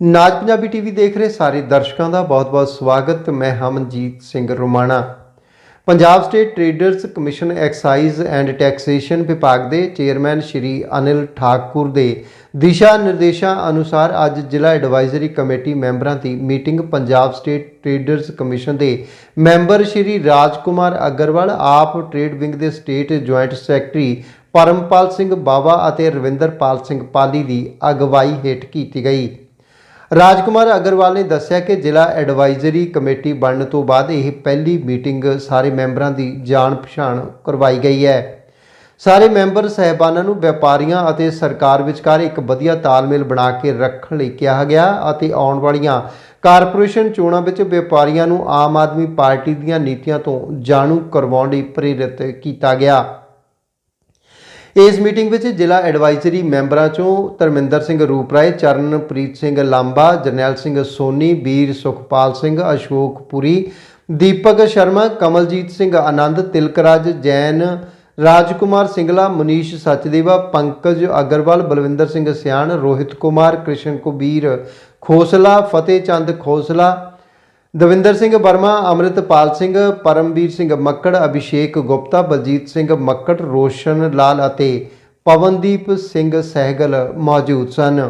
ਨਾਜ Punjabi TV ਦੇਖ ਰਹੇ ਸਾਰੇ ਦਰਸ਼ਕਾਂ ਦਾ ਬਹੁਤ-ਬਹੁਤ ਸਵਾਗਤ ਮੈਂ Hamanjeet Singh Romana. Punjab state traders commission excise and taxation ਵਿਭਾਗ ਦੇ ਚੇਅਰਮੈਨ ਸ਼੍ਰੀ ਅਨਿਲ ਠਾਕੁਰ ਦੇ ਦਿਸ਼ਾ ਨਿਰਦੇਸ਼ਾਂ ਅਨੁਸਾਰ ਅੱਜ ਜ਼ਿਲ੍ਹਾ ਐਡਵਾਈਜ਼ਰੀ ਕਮੇਟੀ ਮੈਂਬਰਾਂ ਦੀ meeting Punjab state traders commission ਦੇ member Shri Rajkumar Agarwal, AAP trade wing ਦੇ state joint secretary Parampal Singh Bawa ਅਤੇ ਰਵਿੰਦਰਪਾਲ ਸਿੰਘ ਪਾਲੀ ਦੀ ਅਗਵਾਈ ਹੇਠ ਕੀਤੀ ਗਈ। ਰਾਜਕੁਮਾਰ ਅਗਰਵਾਲ ਨੇ ਦੱਸਿਆ ਕਿ ਜ਼ਿਲ੍ਹਾ ਐਡਵਾਈਜ਼ਰੀ ਕਮੇਟੀ ਬਣਨ ਤੋਂ ਬਾਅਦ ਇਹ ਪਹਿਲੀ ਮੀਟਿੰਗ ਸਾਰੇ ਮੈਂਬਰਾਂ ਦੀ ਜਾਣ ਪਛਾਣ ਕਰਵਾਈ ਗਈ ਹੈ। ਸਾਰੇ ਮੈਂਬਰ ਸਹਿਬਾਨਾਂ ਨੂੰ ਵਪਾਰੀਆਂ ਅਤੇ ਸਰਕਾਰ ਵਿਚਕਾਰ ਇੱਕ ਵਧੀਆ ਤਾਲਮੇਲ ਬਣਾ ਕੇ ਰੱਖਣ ਲਈ ਕਿਹਾ ਗਿਆ ਅਤੇ ਆਉਣ ਵਾਲੀਆਂ ਕਾਰਪੋਰੇਸ਼ਨ ਚੋਣਾਂ ਵਿੱਚ ਵਪਾਰੀਆਂ ਨੂੰ ਆਮ ਆਦਮੀ ਪਾਰਟੀ ਦੀਆਂ ਨੀਤੀਆਂ ਤੋਂ ਜਾਣੂ ਕਰਵਾਉਣ ਲਈ ਪ੍ਰੇਰਿਤ ਕੀਤਾ ਗਿਆ। ਇਸ ਮੀਟਿੰਗ ਵਿੱਚ ਜ਼ਿਲ੍ਹਾ ਐਡਵਾਈਜ਼ਰੀ ਮੈਂਬਰਾਂ ਚੋਂ ਧਰਮਿੰਦਰ ਸਿੰਘ ਰੂਪਰਾਏ, ਚਰਨਪ੍ਰੀਤ ਸਿੰਘ ਲਾਂਬਾ, ਜਰਨੈਲ ਸਿੰਘ ਸੋਨੀ, ਵੀਰ ਸੁਖਪਾਲ ਸਿੰਘ, ਅਸ਼ੋਕ ਪੁਰੀ, ਦੀਪਕ ਸ਼ਰਮਾ, ਕਮਲਜੀਤ ਸਿੰਘ ਆਨੰਦ ਤਿਲਕਰਾਜ ਜੈਨ ਰਾਜਕੁਮਾਰ ਸਿੰਗਲਾ, ਮਨੀਸ਼ ਸਚਦੇਵਾ, ਪੰਕਜ ਅਗਰਵਾਲ, ਬਲਵਿੰਦਰ ਸਿੰਘ ਸਿਆਣ, ਰੋਹਿਤ ਕੁਮਾਰ, ਕ੍ਰਿਸ਼ਨ ਕੁਬੀਰ ਖੋਸਲਾ ਫਤਿਹ ਚੰਦ ਖੋਸਲਾ ਦਵਿੰਦਰ ਸਿੰਘ ਵਰਮਾ, ਅੰਮ੍ਰਿਤਪਾਲ ਸਿੰਘ, ਪਰਮਵੀਰ ਸਿੰਘ ਮੱਕੜ, ਅਭਿਸ਼ੇਕ ਗੁਪਤਾ, ਬਲਜੀਤ ਸਿੰਘ ਮੱਕੜ, ਰੋਸ਼ਨ ਲਾਲ ਅਤੇ ਪਵਨਦੀਪ ਸਿੰਘ ਸਹਿਗਲ ਮੌਜੂਦ ਸਨ।